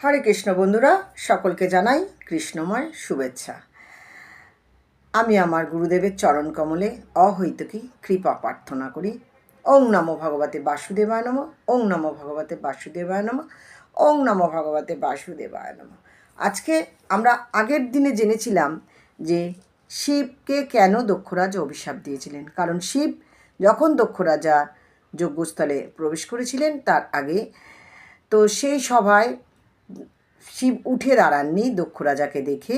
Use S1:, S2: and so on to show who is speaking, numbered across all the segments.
S1: হরে কৃষ্ণ বন্ধুরা, সকলকে জানাই কৃষ্ণময় শুভেচ্ছা। আমি আমার গুরুদেবের চরণ কমলে অহৈতুকী কৃপা প্রার্থনা করি। ওং নমো ভগবতে বাসুদেবায় নম, ওং নমো ভগবতে বাসুদেবায় নম, ওং নমো ভগবতে বাসুদেবায় নম। আজকে আমরা আগের দিনে জেনেছিলাম যে শিবকে কেন দক্ষরাজ অভিশাপ দিয়েছিলেন। কারণ শিব যখন দক্ষরাজা যজ্ঞস্থলে প্রবেশ করেছিলেন তার আগে, তো সেই সভায় শিব উঠে দাঁড়াননি দক্ষ রাজাকে দেখে।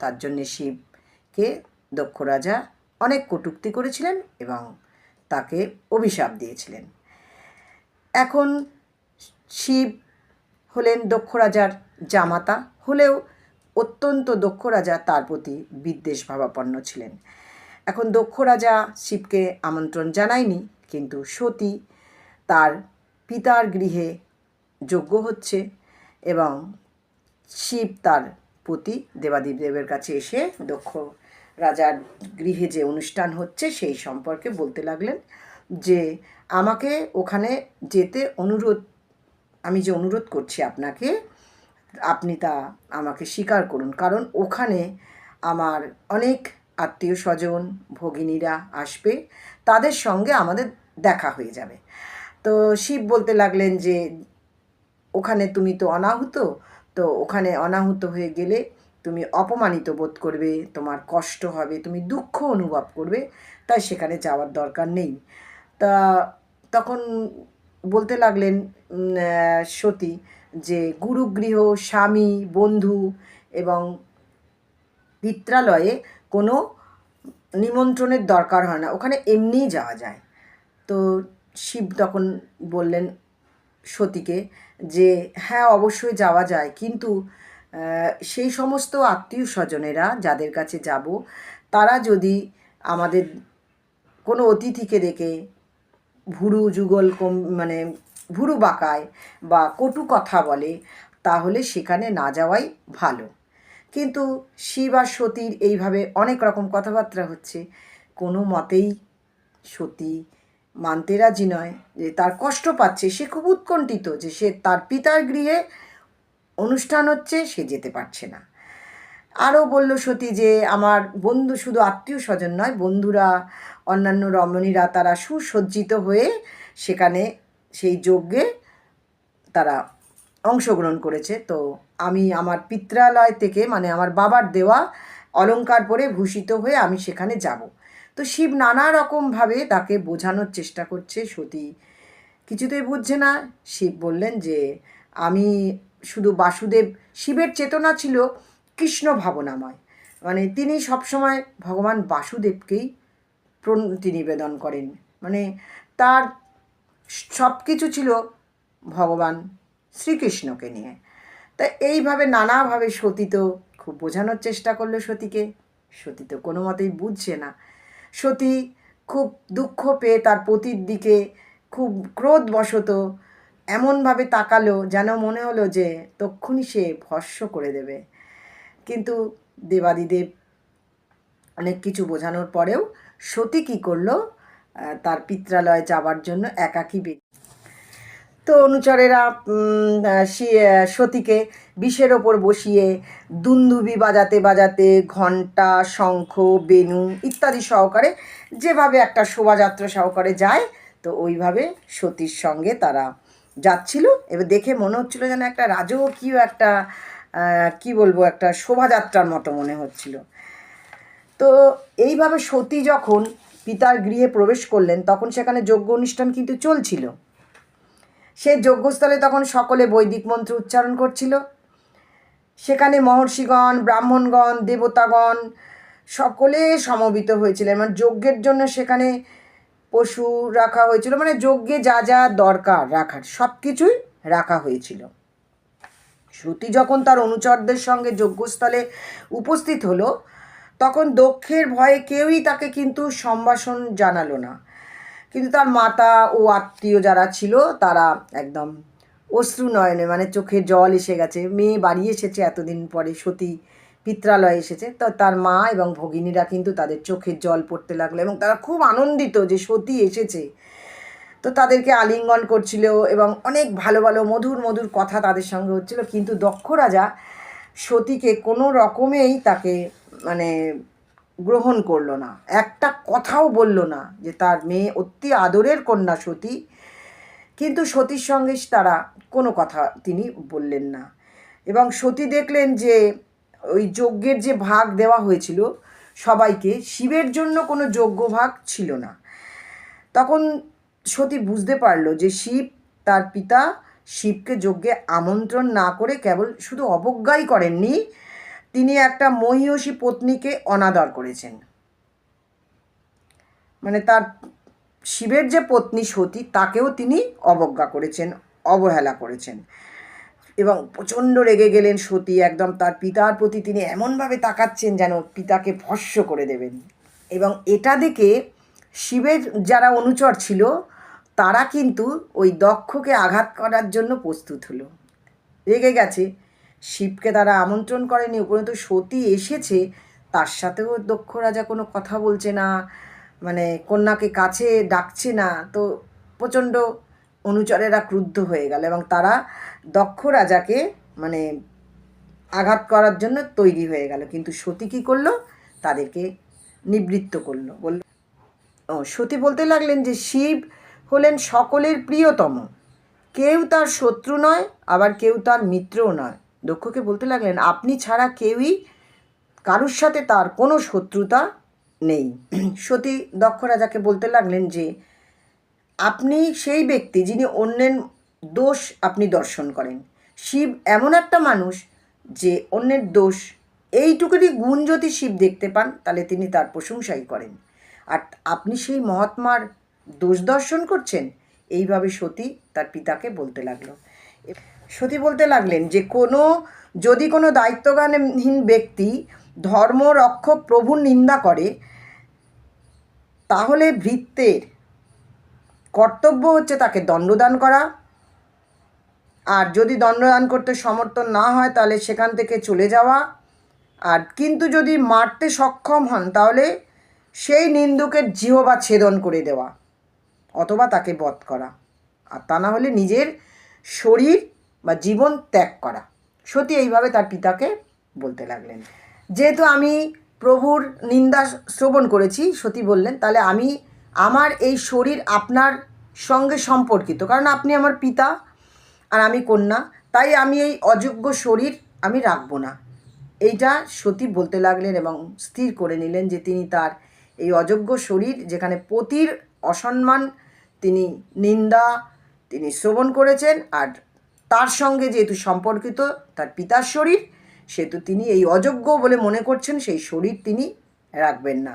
S1: তার জন্যে শিবকে দক্ষ রাজা অনেক কটূক্তি করেছিলেন এবং তাকে অভিশাপ দিয়েছিলেন। এখন শিব হলেন দক্ষ রাজার জামাতা, হলেও অত্যন্ত দক্ষ রাজা তার প্রতি বিদ্বেষ ভাবাপন্ন ছিলেন। এখন দক্ষ রাজা শিবকে আমন্ত্রণ জানায়নি, কিন্তু সতী তার পিতার গৃহে যজ্ঞ হচ্ছে। এবং শিব তার প্রতি দেবাদেব দেবের কাছে এসে দক্ষ রাজার গৃহে যে অনুষ্ঠান হচ্ছে সেই সম্পর্কে বলতে লাগলেন যে আমাকে ওখানে যেতে অনুরোধ, আমি যে অনুরোধ করছি আপনাকে, আপনি তা আমাকে স্বীকার করুন। কারণ ওখানে আমার অনেক আত্মীয় স্বজন ভগিনীরা আসবে, তাদের সঙ্গে আমাদের দেখা হয়ে যাবে। তো শিব বলতে লাগলেন যে ওখানে তুমি তো অনাহুত, তো ওখানে অনাহুত হয়ে গেলে তুমি অপমানিত বোধ করবে, তোমার কষ্ট হবে, তুমি দুঃখ অনুভব করবে, তাই সেখানে যাওয়ার দরকার নেই। তা তখন বলতে লাগলেন সতী যে গুরুগৃহ, স্বামী, বন্ধু এবং পিত্রালয়ে কোনো নিমন্ত্রণের দরকার হয় না, ওখানে এমনিই যাওয়া যায়। তো শিব তখন বললেন সতীকে যে হ্যাঁ অবশ্যই যাওয়া যায়। কিন্তু সেই সমস্ত আত্মীয় স্বজনেরা যাদের কাছে যাব, তারা যদি আমাদের কোনো অতিথিকে দেখে ভুরু যুগল কম মানে ভুরু বাঁকায় বা কটু কথা বলে, তাহলে সেখানে না যাওয়াই ভালো। কিন্তু শিব আর সতীর এইভাবে অনেক রকম কথাবার্তা হচ্ছে। কোনো মতেই সতী মানতে রাজি নয়, যে তার কষ্ট পাচ্ছে, সে খুব উৎকণ্ঠিত যে সে তার পিতার গৃহে অনুষ্ঠান হচ্ছে, সে যেতে পারছে না। আরও বলল সতী যে আমার বন্ধু শুধু আত্মীয় স্বজন নয়, বন্ধুরা, অন্যান্য রমণীরা তারা সুসজ্জিত হয়ে সেখানে সেই যজ্ঞে তারা অংশগ্রহণ করেছে। তো আমি আমার পিত্রালয় থেকে মানে আমার বাবার দেওয়া অলংকার পরে ভূষিত হয়ে আমি সেখানে যাব। তো শিব নানা রকমভাবে তাকে বোঝানোর চেষ্টা করছে সতী। কিছুতেই বুঝছে না। শিব বললেন যে, আমি শুধু বাসুদেব, শিবের চেতনা ছিল কৃষ্ণ ভাবনাময়। মানে তিনি সবসময় ভগবান বাসুদেবকেই প্রণতি নিবেদন করেন। মানে তার সব কিছু ছিল ভগবান শ্রীকৃষ্ণকে নিয়ে। তা এইভাবে নানাভাবে সতী তো খুব বোঝানোর চেষ্টা করল সতীকে। সতী তো কোনো মতেই বুঝছে না। সতী খুব দুঃখ পেয়ে তার পতির দিকে খুব ক্রোধ ক্রোধবশত এমনভাবে তাকালো যেন মনে হলো যে তক্ষুনি সে ভস্য করে দেবে। কিন্তু দেবাদিদেব অনেক কিছু বোঝানোর পরেও সতী কী করল? তার পিত্রালয়ে যাবার জন্য একাকী তো অনুচরেরা সতীকে বিষের ওপর বসিয়ে দুন্দুবি বাজাতে বাজাতে ঘণ্টা, শঙ্খ বেনু ইত্যাদি সহকারে যেভাবে একটা শোভাযাত্রা সহকারে যায়, তো ওইভাবে সতীর সঙ্গে তারা যাচ্ছিল। এবার দেখে মনে হচ্ছিল যেন একটা রাজকীয় একটা কি বলব, একটা শোভাযাত্রার মতো মনে হচ্ছিল। তো এইভাবে সতী যখন পিতার গৃহে প্রবেশ করলেন, তখন সেখানে যজ্ঞ অনুষ্ঠান কিন্তু চলছিল। সে যজ্ঞস্থলে তখন সকলে বৈদিক মন্ত্র উচ্চারণ করছিল। সেখানে মহর্ষিগণ, ব্রাহ্মণগণ, দেবতাগণ সকলে সমবেত হয়েছিলেন। মানে যজ্ঞের জন্য সেখানে পশু রাখা হয়েছিল। মানে যজ্ঞে যা যা দরকার রাখার সব কিছুই রাখা হয়েছিল। শ্রুতি যখন তার অনুচরদের সঙ্গে যজ্ঞস্থলে উপস্থিত হলো, তখন দক্ষের ভয়ে কেউই তাকে কিন্তু সম্ভাষণ জানালো না। কিন্তু তার মাতা ও আত্মীয় যারা ছিল, তারা একদম অশ্রু নয়নে মানে চোখে জল এসে গেছে। মেয়ে বাড়ি এসেছে এতদিন পরে, সতী পিত্রালয়ে এসেছে। তো তার মা এবং ভগিনীরা কিন্তু তাদের চোখের জল পড়তে লাগল এবং তারা খুব আনন্দিত যে সতী এসেছে। তো তাদেরকে আলিঙ্গন করছিল এবং অনেক ভালো ভালো, মধুর মধুর কথা তাদের সঙ্গে হচ্ছিল। কিন্তু দক্ষ রাজা সতীকে কোনো রকমেই তাকে মানে গ্রহণ করল না। একটা কথাও বলল না যে তার মেয়ে অতি আদরের কন্যা সতী। কিন্তু সতীর সঙ্গে তারা কোনো কথা তিনি বললেন না। এবং সতী দেখলেন যে ওই যজ্ঞের যে ভাগ দেওয়া হয়েছিল, সবাইকে শিবের জন্য কোনো যজ্ঞ ভাগ ছিল না। তখন সতী বুঝতে পারল যে শিব তার পিতা শিবকে যজ্ঞে আমন্ত্রণ না করে কেবল শুধু অবজ্ঞাই করেননি তিনি একটা মহিষী পত্নীকে অনাদর করেছেন। মানে তার শিবের যে পত্নী সতী, তাকেও তিনি অবজ্ঞা করেছেন, অবহেলা করেছেন। এবং প্রচণ্ড রেগে গেলেন সতী, একদম তার পিতার প্রতি তিনি এমনভাবে তাকাচ্ছেন যেন পিতাকে ভস্য করে দেবেন। এবং এটা দেখে শিবের যারা অনুচর ছিল, তারা কিন্তু ওই দক্ষকে আঘাত করার জন্য প্রস্তুত হলো। রেগে গেছে। শিবকে তারা আমন্ত্রণ করেনি, উপরন্তু সতী এসেছে, তার সাথেও দক্ষ রাজা কোনো কথা বলছে না মানে কন্যাকে কাছে ডাকছে না, তো প্রচণ্ড অনুচরেরা ক্রুদ্ধ হয়ে গেল এবং তারা দক্ষ রাজাকে মানে আঘাত করার জন্য তৈরি হয়ে গেল। কিন্তু সতী কী করল? তাদেরকে নিবৃত্ত করল। বলল, ও, সতী বলতে লাগলেন যে শিব হলেন সকলের প্রিয়তম। কেউ তার শত্রু নয়, আবার কেউ তার মিত্রও নয়। দক্ষকে বলতে লাগলেন, আপনি ছাড়া কেউই কারুর সাথে তার কোনো শত্রুতা নেই। সতী দক্ষ রাজাকে বলতে লাগলেন যে, আপনি সেই ব্যক্তি যিনি অন্যের দোষ আপনি দর্শন করেন। শিব এমন একটা মানুষ যে অন্যের দোষ, এইটুকুনি গুণ যদি শিব দেখতে পান, তাহলে তিনি তার প্রশংসাই করেন। আর আপনি সেই মহাত্মার দোষ দর্শন করছেন, এইভাবে সতী তার পিতাকে বলতে লাগল। সতী বলতে লাগলেন যে কোনো, যদি কোনো দায়িত্বজ্ঞানহীন ব্যক্তি ধর্ম রক্ষক প্রভুর নিন্দা করে, তাহলে ভৃত্যের কর্তব্য হচ্ছে তাকে দণ্ডদান করা। আর যদি দণ্ডদান করতে সমর্থন না হয়, তাহলে সেখান থেকে চলে যাওয়া। আর কিন্তু যদি মারতে সক্ষম হন, তাহলে সেই নিন্দুকের জিহবা ছেদন করে দেওয়া, অথবা তাকে বধ করা। আর তা না হলে নিজের শরীর বা জীবন ত্যাগ করা। সতী এইভাবে তার পিতাকে বলতে লাগলেন। যেহেতু আমি প্রভুর নিন্দা শ্রবণ করেছি, সতী বললেন, তাহলে আমি আমার এই শরীর আপনার সঙ্গে সম্পর্কিত। কারণ আপনি আমার পিতা আর আমি কন্যা, তাই আমি এই অযোগ্য শরীর আমি রাখব না। এইটা সতী বলতে লাগলেন এবং স্থির করে নিলেন যে তিনি তার এই অযোগ্য শরীর যেখানে পতির অসম্মান, তিনি নিন্দা, তিনি শ্রবণ করেছেন আর তার সঙ্গে যেহেতু সম্পর্কিত তার পিতার শরীর, সেহেতু তিনি এই অযোগ্য বলে মনে করছেন, সেই শরীর তিনি রাখবেন না।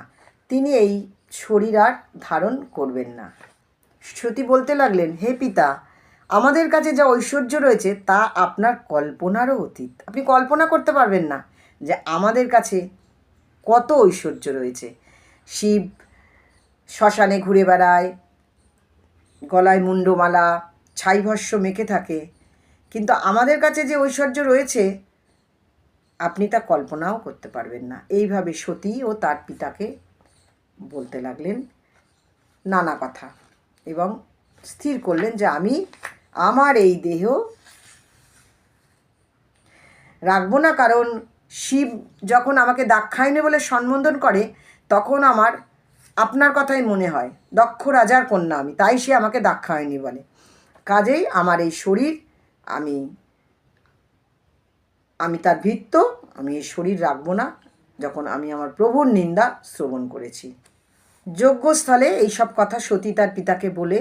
S1: তিনি এই শরীর আর ধারণ করবেন না। সতী বলতে লাগলেন, হে পিতা, আমাদের কাছে যা ঐশ্বর্য রয়েছে, তা আপনার কল্পনারও অতীত। আপনি কল্পনা করতে পারবেন না যে আমাদের কাছে কত ঐশ্বর্য রয়েছে। শিব শ্মশানে ঘুরে বেড়ায়, গলায় মুন্ডমালা ছাইভস্য মেখে থাকে কিন্তু আমাদের কাছে যে ঐশ্বর্য রয়েছে, আপনি তা কল্পনাও করতে পারবেন না। এইভাবে সতী ও তার পিতাকে বলতে লাগলেন নানা কথা এবং স্থির করলেন যে আমি আমার এই দেহ রাখব না, কারণ শিব যখন আমাকে দাক্ষায়ণী বলে সম্বোধন করে, তখন আমার আপনার কথাই মনে হয়, দক্ষ রাজার কন্যা আমি, তাই সে আমাকে দাক্ষায়ণী বলে। কাজেই আমার এই শরীর আমি আমি তার ভিত্ত আমি এই শরীর রাখব না, যখন আমি আমার প্রভুর নিন্দা শ্রবণ করেছি। যজ্ঞস্থলে এইসব কথা সতী তার পিতাকে বলে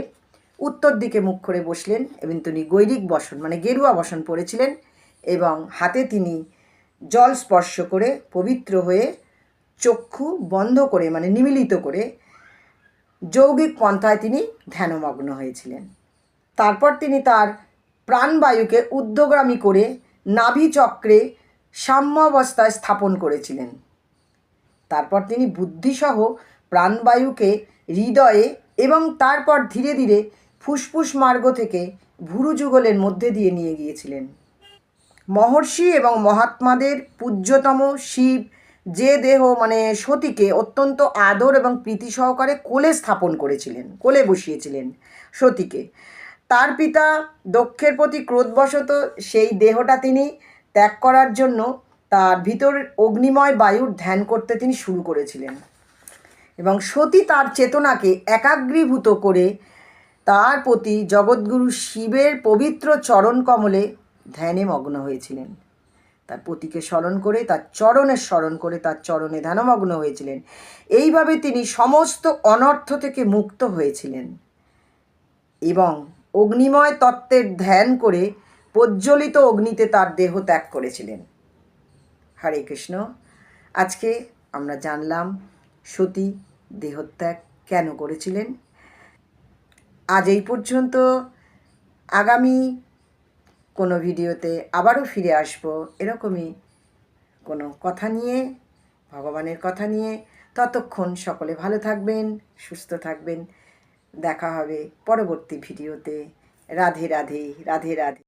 S1: উত্তর দিকে মুখ করে বসলেন এবং তিনি গৈরিক বসন মানে গেরুয়া বসন পড়েছিলেন এবং হাতে তিনি জল স্পর্শ করে পবিত্র হয়ে চক্ষু বন্ধ করে মানে নিমিলিত করে যৌগিক পন্থায় তিনি ধ্যানমগ্ন হয়েছিলেন। তারপর তিনি তার প্রাণবায়ুকে ঊর্ধ্বগামী করে নাভি চক্রে সাম্যাবস্থায় স্থাপন করেছিলেন। তারপর তিনি বুদ্ধিসহ প্রাণবায়ুকে হৃদয়ে এবং তারপর ধীরে ধীরে ফুসফুস মার্গ থেকে ভুরুযুগলের মধ্যে দিয়ে নিয়ে গিয়েছিলেন। মহর্ষি এবং মহাত্মাদের পূজ্যতম শিব যে দেহ মানে সতীকে অত্যন্ত আদর এবং প্রীতি সহকারে কোলে স্থাপন করেছিলেন, কোলে বসিয়েছিলেন সতীকে। তার পিতা দক্ষের প্রতি ক্রোধবশত সেই দেহটা তিনি ত্যাগ করার জন্য তার ভিতর অগ্নিময় বায়ুর ধ্যান করতে তিনি শুরু করেছিলেন। এবং সতী তার চেতনাকে একাগ্রীভূত করে তার প্রতি জগৎগুরু শিবের পবিত্র চরণ কমলে ধ্যানে মগ্ন হয়েছিলেন। তার পতিকে স্মরণ করে, তার চরণের স্মরণ করে, তার চরণে ধ্যানমগ্ন হয়েছিলেন। এইভাবে তিনি সমস্ত অনর্থ থেকে মুক্ত হয়েছিলেন। এবং অগ্নিময় তত্ত্বের ধ্যান করে প্রজ্বলিত অগ্নিতে তার দেহ ত্যাগ করেছিলেন। হরে কৃষ্ণ, আজকে আমরা জানলাম সতী দেহত্যাগ কেন করেছিলেন। আজ এই পর্যন্ত আগামী কোনো ভিডিওতে আবারও ফিরে আসব এরকমই কোনো কথা নিয়ে, ভগবানের কথা নিয়ে। ততক্ষণ সকলে ভালো থাকবেন, সুস্থ থাকবেন। দেখা হবে পরবর্তী ভিডিওতে। রাধে রাধে রাধে রাধে।